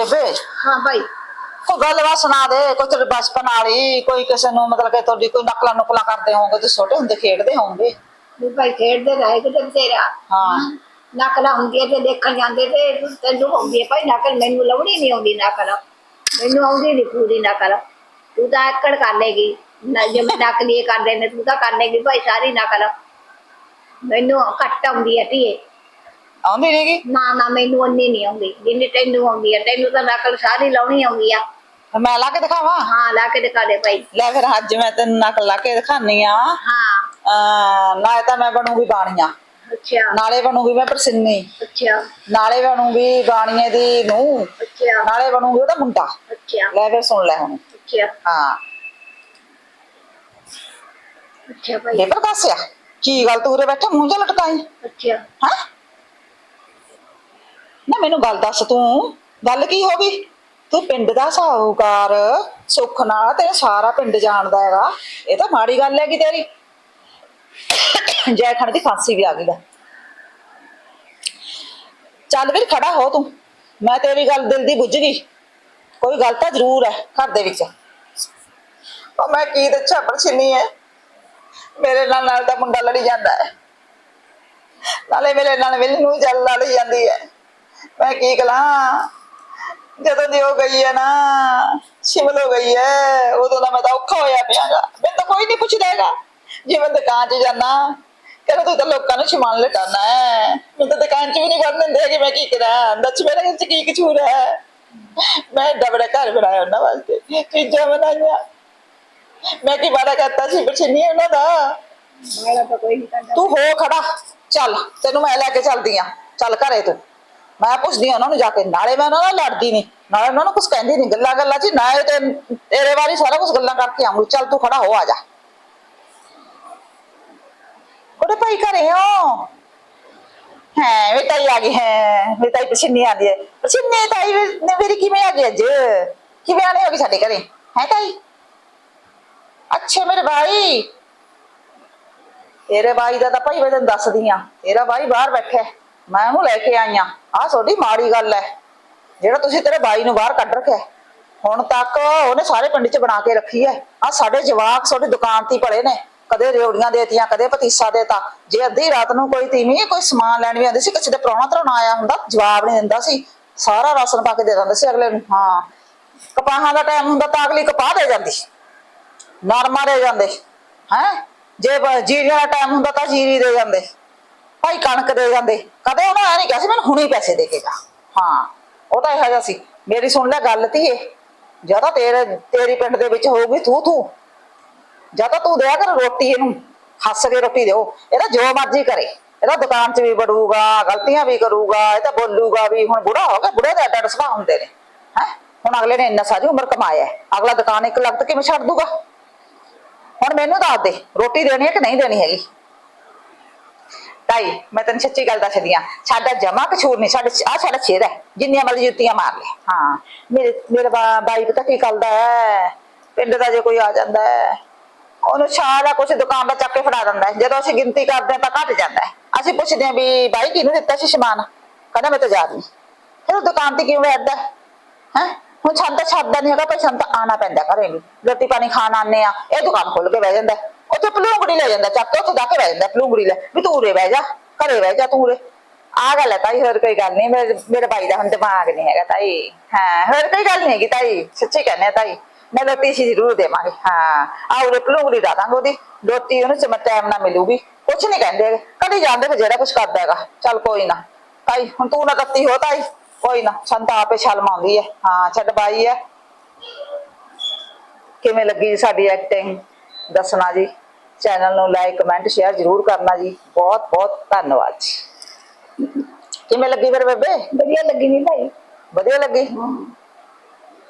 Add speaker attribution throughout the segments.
Speaker 1: ਬੇਬੇ
Speaker 2: ਹਾਂ ਭਾਈ
Speaker 1: ਕੋਈ ਗੱਲ ਵਾ ਸੁਣਾ ਦੇ ਕੋਈ ਤੇਰੀ ਬਚਪਨ ਵਾਲੀ ਕੋਈ ਕਿਸੇ ਨੂੰ ਮਤਲਬ ਕਿ ਤੁਹਾਡੀ ਕੋਈ ਨਕਲਾਂ ਨੁਕਲਾਂ ਕਰਦੇ ਹੋਵੋਗੇ ਤੁਸੀਂ ਛੋਟੇ ਹੁੰਦੇ ਖੇਡਦੇ ਹੋਵੋਗੇ?
Speaker 2: ਵੀ ਭਾਈ ਖੇਡਦੇ ਰਹੇ ਕਿਤੇ ਬਥੇਰਾ।
Speaker 1: ਹਾਂ।
Speaker 2: ਨਕਲਾਂ ਹੁੰਦੀਆਂ ਤੇ ਦੇਖਣ ਜਾਂਦੇ ਤੇ ਤੈਨੂੰ ਆਉਂਦੀ ਹੈ ਭਾਈ ਨਕਲ ਮੈਨੂੰ ਲਾਉਣੀ ਨਹੀਂ ਆਉਂਦੀ ਨਕਲ। ਮੈਨੂੰ ਆਉਂਦੀ ਨਹੀਂ ਪੂਰੀ ਨਕਲ। ਤੂੰ ਤਾਂ ਆਕੜ ਕਰ ਲੇਗੀ ਨਾ ਜੇ ਮੈਂ ਨਕਲੀ ਕਰਦੇ ਨੇ ਤੂੰ ਤਾਂ ਕਰ ਲੇਗੀ ਭਾਈ ਸਾਰੀ ਨਕਲ। ਮੈਨੂੰ ਘੱਟ ਆਉਂਦੀ ਹੈ ਧੀਏ।
Speaker 1: ਆਉਂਦੀ ਨਹੀਂਗੀ
Speaker 2: ਨਾ ਨਾ ਮੈਨੂੰ ਉਨੀ ਨਹੀਂ ਆਉਂਦੀ। ਜਿੰਨੀ ਤੈਨੂੰ ਆਉਂਦੀ ਹੈ ਤੈਨੂੰ ਤਾਂ ਨਕਲ ਸਾਰੀ ਲਾਉਣੀ ਆਉਂਦੀ ਆ।
Speaker 1: ਮੈਂ ਲਾ ਕੇ ਦਿਖਾਵਾਂ?
Speaker 2: ਹਾਂ ਲਾ ਕੇ ਦਿਖਾ ਦੇ ਭਾਈ।
Speaker 1: ਲੈ ਫਿਰ ਅੱਜ ਮੈਂ ਤੈਨੂੰ ਨਕਲ ਲਾ ਕੇ ਦਿਖਾਨੀ ਆ।
Speaker 2: ਹਾਂ।
Speaker 1: ਨਾਲੇ ਤਾਂ ਮੈਂ ਬਣੂਗੀ ਬਾਣੀਆਂ।
Speaker 2: ਅੱਛਾ।
Speaker 1: ਨਾਲੇ ਬਣੂਗੀ ਮੈਂ ਪ੍ਰਸਿੰਨੀ।
Speaker 2: ਅੱਛਾ।
Speaker 1: ਨਾਲੇ ਬਣੂਗੀ ਬਾਣੀਏ ਦੀ ਨੂੰ
Speaker 2: ਅੱਛਾ।
Speaker 1: ਨਾਲੇ ਬਣੂਗੀ ਉਹਦਾ ਮੁੰਡਾ।
Speaker 2: ਅੱਛਾ।
Speaker 1: ਲੈ ਫਿਰ ਸੁਣ ਲੈ ਹੁਣ।
Speaker 2: ਅੱਛਾ।
Speaker 1: ਹਾਂ।
Speaker 2: ਅੱਛਾ ਭਾਈ।
Speaker 1: ਇਹ ਪ੍ਰਕਾਸਿਆ ਕੀ ਗੱਲ ਤੂੰ ਉਰੇ ਬੈਠਾ ਮੂੰਹ ਜਿਹਾ ਲਟਕਾਈ?
Speaker 2: ਅੱਛਾ।
Speaker 1: ਹਾਂ? ਨਾ ਮੈਨੂੰ ਗੱਲ ਦੱਸ ਤੂੰ। ਗੱਲ ਕੀ ਹੋ ਗਈ? ਤੂੰ ਪਿੰਡ ਦਾ ਸਾਹੂਕਾਰ, ਸੁੱਖ ਨਾਲ ਤੇਰਾ ਸਾਰਾ ਪਿੰਡ ਜਾਣਦਾ ਹੈਗਾ। ਇਹ ਤਾਂ ਮਾੜੀ ਗੱਲ ਹੈਗੀ ਤੇਰੀ। ਜੈ ਖਣ ਦੀ ਫਾਂਸੀ ਵੀ ਆ ਗਈ ਲੈ। ਚੱਲ ਵੀਰ, ਖੜਾ ਹੋ ਤੂੰ। ਮੈਂ ਤੇਰੀ ਗੱਲ ਦਿਲ ਦੀ ਬੁੱਝ ਗਈ। ਕੋਈ ਗੱਲ ਤਾਂ ਜ਼ਰੂਰ ਹੈ ਘਰ ਦੇ ਵਿੱਚ। ਉਹ ਮੈਂ ਕੀ ਦੱਸਾਂ, ਪਰਛਿੰਨੀ ਹੈ ਮੇਰੇ ਨਾਲ ਨਾਲ ਦਾ ਮੁੰਡਾ ਲੜੀ ਜਾਂਦਾ ਹੈ। ਨਾਲੇ ਮੇਰੇ ਨਾਲ ਮਿਲ ਨੂੰ ਜਲ ਲੜੀ ਜਾਂਦੀ ਹੈ। ਮੈਂ ਕੀ ਕਲਾਂ? ਜਦੋਂ ਦੀ ਉਹ ਗਈ ਹੈ ਨਾ ਸ਼ਿਮਲ ਹੋ ਗਈ ਹੈ ਉਦੋਂ ਦਾ ਮੈਂ ਤਾਂ ਔਖਾ ਹੋਇਆ ਪਿਆਗਾ ਮੈਨੂੰ ਤਾਂ ਕੋਈ ਨਹੀਂ ਪੁੱਛਦਾ ਹੈਗਾ। ਜੇ ਮੈਂ ਦੁਕਾਨ 'ਚ ਜਾਣਾ ਕਹਿੰਦਾ ਤੂੰ ਤਾਂ ਲੋਕਾਂ ਨੂੰ ਸਮਾਨ ਲਟਾਣਾ ਹੈ। ਮੈਨੂੰ ਤਾਂ ਦੁਕਾਨ 'ਚ ਵੀ ਨਹੀਂ ਵੜਨ ਦਿੰਦੇ ਕਿ ਮੈਂ ਕੀ ਕਰਾਂ? ਦੱਸ ਮੇਰੇ ਵਿੱਚ ਕੀ ਕਸੂਰ ਹੈ? ਮੈਂ ਡਬੜਾ ਘਰ ਬਣਾਇਆ ਉਹਨਾਂ ਵਾਸਤੇ ਚੀਜ਼ਾਂ ਬਣਾਈਆਂ। ਮੈਂ ਕੀ ਬਾੜਾ ਕਰਤਾ ਸੀ ਬਚਨੀ ਉਹਨਾਂ ਦਾ?
Speaker 2: ਨਹੀਂ
Speaker 1: ਤੂੰ ਹੋ ਖੜਾ ਚੱਲ ਤੈਨੂੰ ਮੈਂ ਲੈ ਕੇ ਚੱਲਦੀ ਆ। ਚੱਲ ਘਰੇ ਤੂੰ। ਮੈਂ ਪੁੱਛਦੀ ਆ ਉਹਨਾਂ ਨੂੰ ਜਾ ਕੇ, ਨਾਲੇ ਮੈਂ ਉਹਨਾਂ ਨਾਲ ਲੜਦੀ ਨਹੀਂ, ਨਾਲੇ ਉਹਨਾਂ ਨੂੰ ਕੁਝ ਕਹਿੰਦੀ ਨਹੀਂ ਗੱਲਾਂ ਗੱਲਾਂ 'ਚ ਨਾ ਤੇ ਤੇਰੇ ਵਾਰੀ ਸਾਰਾ ਕੁਝ ਗੱਲਾਂ ਕਰਕੇ ਆਉਂਗੀ ਚੱਲ ਤੂੰ ਖੜਾ ਹੋ, ਆ ਜਾ। ਉਹਦੇ ਭਾਈ ਘਰੇ ਹੋ ਹੈ ਵੇ ਤਾਈ ਆ ਗਈ, ਹੈ। ਵੇ ਤਾਈ ਪਛਿੰਨੀ ਆਂਦੀ ਹੈ। ਪਛਿੰਨੀ ਤਾਈ ਮੇਰੀ ਕਿਵੇਂ ਆ ਗਈ ਅੱਜ? ਕਿਵੇਂ ਆਣੇ ਹੋ ਗਈ ਸਾਡੇ ਘਰੇ? ਹੈ ਤਾਈ? ਅੱਛੇ, ਮੇਰੇ ਭਾਈ ਤੇਰੇ ਬਾਈ ਦਾ ਤਾਂ ਭਾਈ ਮੈਂ ਤੈਨੂੰ ਦੱਸਦੀ ਆ। ਤੇਰਾ ਬਾਈ ਬਾਹਰ ਬੈਠਾ ਹੈ। ਮੈਂ ਉਹਨੂੰ ਲੈ ਕੇ ਆਈ ਆ। ਆਹ ਤੁਹਾਡੀ ਮਾੜੀ ਗੱਲ ਹੈ ਜਿਹੜਾ ਤੁਸੀਂ ਤੇਰੇ ਬਾਈ ਨੂੰ ਬਾਹਰ ਕੱਢ ਰੱਖਿਆ। ਹੁਣ ਤੱਕ ਉਹਨੇ ਸਾਰੇ ਪਿੰਡ 'ਚ ਬਣਾ ਕੇ ਰੱਖੀ ਹੈ ਆ ਸਾਡੇ ਜਵਾਕ ਤੁਹਾਡੀ ਦੁਕਾਨ ਤੇ ਹੀ ਨੇ। ਕਦੇ ਰਿਉੜੀਆਂ ਦੇਤੀਆਂ, ਕਦੇ ਪਤੀਸਾ ਦੇਤਾ। ਜੇ ਅੱਧੀ ਰਾਤ ਨੂੰ ਕੋਈ ਤੀਵੀਂ ਕੋਈ ਸਮਾਨ ਲੈਣ ਵੀ ਆਉਂਦੀ ਸੀ, ਕਿਸੇ ਦੇ ਪ੍ਰਾਹੁਣਾ ਤਰਾਉਣਾ ਆਇਆ ਹੁੰਦਾ, ਜਵਾਬ ਨਹੀਂ ਦਿੰਦਾ ਸੀ। ਸਾਰਾ ਰਾਸ਼ਨ ਪਾ ਕੇ ਦੇ ਦਿੰਦੇ ਸੀ ਅਗਲੇ ਨੂੰ। ਹਾਂ। ਕਪਾਹਾਂ ਦਾ ਟਾਈਮ ਹੁੰਦਾ ਤਾਂ ਅਗਲੀ ਕਪਾਹ ਦੇ ਜਾਂਦੀ। ਨਰਮਾ ਦੇ ਜਾਂਦੇ। ਹੈ? ਜੇ ਬ- ਜੀਰੀਆਂ ਦਾ ਟਾਈਮ ਹੁੰਦਾ ਤਾਂ ਜੀਰੀ ਦੇ ਜਾਂਦੇ। ਭਾਈ ਕਣਕ ਦੇ ਜਾਂਦੇ। ਕਦੇ ਉਹਨਾਂ ਐ ਨਹੀਂ ਕਿਹਾ ਸੀ, ਮੈਨੂੰ ਹੁਣੇ ਪੈਸੇ ਦੇ ਕੇ ਜਾ। ਹਾਂ, ਉਹ ਤਾਂ ਇਹੋ ਜਿਹਾ ਸੀ। ਮੇਰੀ ਸੁਣ ਲੈ ਗੱਲ ਧੀਏ, ਜਾਂ ਤਾਂ ਤੇਰੇ, ਤੇਰੀ ਪਿੰਡ ਦੇ ਵਿੱਚ ਹੋਊਗੀ ਤੂੰ ਤੂੰ ਜਾਂ ਤਾਂ ਤੂੰ ਦਿਆ ਕਰ ਰੋਟੀ ਇਹਨੂੰ, ਹੱਸ ਕੇ ਰੋਟੀ ਦਿਓ। ਇਹਦਾ ਜੋ ਮਰਜ਼ੀ ਕਰੇ। ਇਹਦਾ ਦੁਕਾਨ 'ਚ ਵੀ ਵੜੂਗਾ, ਗਲਤੀਆਂ ਵੀ ਕਰੂਗਾ, ਇਹ ਤਾਂ ਬੋਲੂਗਾ ਵੀ ਹੁਣ ਬੁੜਾ ਹੋ ਗਿਆ, ਬੁੜੇ ਦੇ ਅੱਡ ਅੱਡ ਸੁਭਾਅ ਹੁੰਦੇ ਨੇ। ਹੈ? ਹੁਣ ਅਗਲੇ ਨੇ ਇੰਨਾ ਸਾਰੀ ਉਮਰ ਕਮਾਇਆ ਅਗਲਾ ਦੁਕਾਨ ਇੱਕ ਲਗਤ ਕਿਵੇਂ ਛੱਡ ਦੂਗਾ? ਹੁਣ ਮੈਨੂੰ ਦੱਸ ਦੇ, ਰੋਟੀ ਦੇਣੀ ਹੈ ਕਿ ਨਹੀਂ ਦੇਣੀ ਹੈਗੀ? ਤਾਈ, ਮੈਂ ਤੈਨੂੰ ਸੱਚੀ ਗੱਲ ਦੱਸਦੀ ਆ ਸਾਡਾ ਜਮਾ ਕਸੂਰ ਨਹੀਂ, ਸਾਡੇ ਆ ਸਾਡਾ ਛੇਦ ਹੈ, ਜਿੰਨੀਆਂ ਮਰਜ਼ੀ ਜੁੱਤੀਆਂ ਮਾਰ ਲੈ। ਹਾਂ, ਮੇਰੇ ਮੇਰਾ ਬਾ- ਬਾਈ ਪਤਾ ਕੀ ਕਰਦਾ ਹੈ? ਪਿੰਡ ਦਾ ਜੇ ਕੋਈ ਆ ਜਾਂਦਾ ਹੈ, ਉਹਨੂੰ ਸਾਰਾ ਕੁਝ ਦੁਕਾਨ ਦਾ ਚੱਕ ਕੇ ਫੜਾ ਦਿੰਦਾ ਹੈ। ਜਦੋਂ ਅਸੀਂ ਗਿਣਤੀ ਕਰਦੇ ਹਾਂ ਤਾਂ ਘਟ ਜਾਂਦਾ ਹੈ। ਅਸੀਂ ਪੁੱਛਦੇ ਹਾਂ ਵੀ ਬਾਈ, ਕਿਹਨੂੰ ਦਿੱਤਾ ਸੀ ਸਮਾਨ? ਕਹਿੰਦਾ, ਮੈਂ ਤਾਂ ਜਾ ਰਹੀ ਫਿਰ ਉਹ ਦੁਕਾਨ ਤੇ ਕਿਉਂ ਬੈਠਦਾ ਹੈ? ਹੁਣ ਸਾਨੂੰ ਤਾਂ ਛੱਡਦਾ ਨਹੀਂ ਹੈਗਾ, ਭਾਈ ਸਾਨੂੰ ਤਾਂ ਆਣਾ ਪੈਂਦਾ ਘਰੇ ਵੀ। ਰੋਟੀ ਪਾਣੀ ਖਾਣ ਆਨੇ ਆ ਇਹ ਦੁਕਾਨ ਖੋਲ ਕੇ ਬਹਿ ਜਾਂਦਾ ਹੈ। ਉੱਥੇ ਪਲੂੰਗੜੀ ਲੈ ਜਾਂਦਾ, ਚੱਕ ਕੇ ਉੱਥੇ ਜਾ ਕੇ ਬਹਿ ਜਾਂਦਾ, ਪਲੂੰਗੜੀ ਲੈ। ਵੀ ਤੂੰ ਉਰੇ ਬਹਿ ਜਾ, ਘਰੇ ਬਹਿ ਜਾ ਤੂੰ ਉਰੇ। ਆ ਗੱਲ ਹੈ ਤਾਈ, ਹੋਰ ਕੋਈ ਗੱਲ ਨਹੀਂ, ਮੇਰੇ ਮੇਰੇ ਭਾਈ ਦਾ ਹੁਣ ਦਿਮਾਗ ਨਹੀਂ ਹੈਗਾ ਤਾਈ। ਹਾਂ, ਹੋਰ ਕੋਈ ਗੱਲ ਨਹੀਂ ਹੈਗੀ ਤਾਈ, ਸੱਚੀ ਕਹਿੰਦੇ ਆ ਤਾਈ। ਮੈਂ ਰੋਟੀ ਸੀ ਜ਼ਰੂਰ ਦੇਵਾਂਗੇ, ਹਾਂ। ਆ ਉਰੇ ਪਲੂੰਗੜੀ ਲਾ ਦਾਂਗੇ ਉਹਦੀ, ਰੋਟੀ ਉਹਨੂੰ ਸਮ ਟਾਈਮ ਨਾਲ ਮਿਲੂਗੀ। ਕੁਛ ਨਹੀਂ ਕਹਿੰਦੇ ਹੈਗੇ। ਕਦੇ ਜਾਂਦੇ ਫਿਰ ਜਿਹੜਾ ਕੁਛ ਕਰਦਾ ਹੈਗਾ। ਚੱਲ ਕੋਈ ਨਾ, ਤਾਈ, ਹੁਣ ਤੂੰ ਨਾ ਤੱਤੀ ਹੋ ਤਾਈ, ਕੋਈ ਨਾ, ਸਾਨੂੰ ਤਾਂ ਆਪੇ ਸ਼ਰਮ ਆਉਂਦੀ ਹੈ। ਹਾਂ, ਛੱਡ ਬਾਈ ਹੈ। ਕਿਵੇਂ ਲੱਗੀ ਸਾਡੀ ਐਕਟਿੰਗ ਦੱਸਣਾ ਜੀ। ਚੈਨਲ ਨੂੰ ਲਾਈਕ ਕਮੈਂਟ ਸ਼ੇਅਰ ਜ਼ਰੂਰ ਕਰਨਾ ਜੀ। ਬਹੁਤ ਬਹੁਤ ਧੰਨਵਾਦ ਜੀ। ਕਿਵੇਂ ਲੱਗੀ ਫਿਰ ਬੇਬੇ?
Speaker 2: ਵਧੀਆ ਲੱਗੀ ਨਹੀਂ ਭਾਈ।
Speaker 1: ਵਧੀਆ ਲੱਗੀ?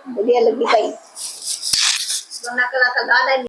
Speaker 2: ਵਧੀਆ ਲੱਗੀ ਭਾਈ। ਦੋਨਾਂ ਕਲਾ ਤਾਂ ਲੈ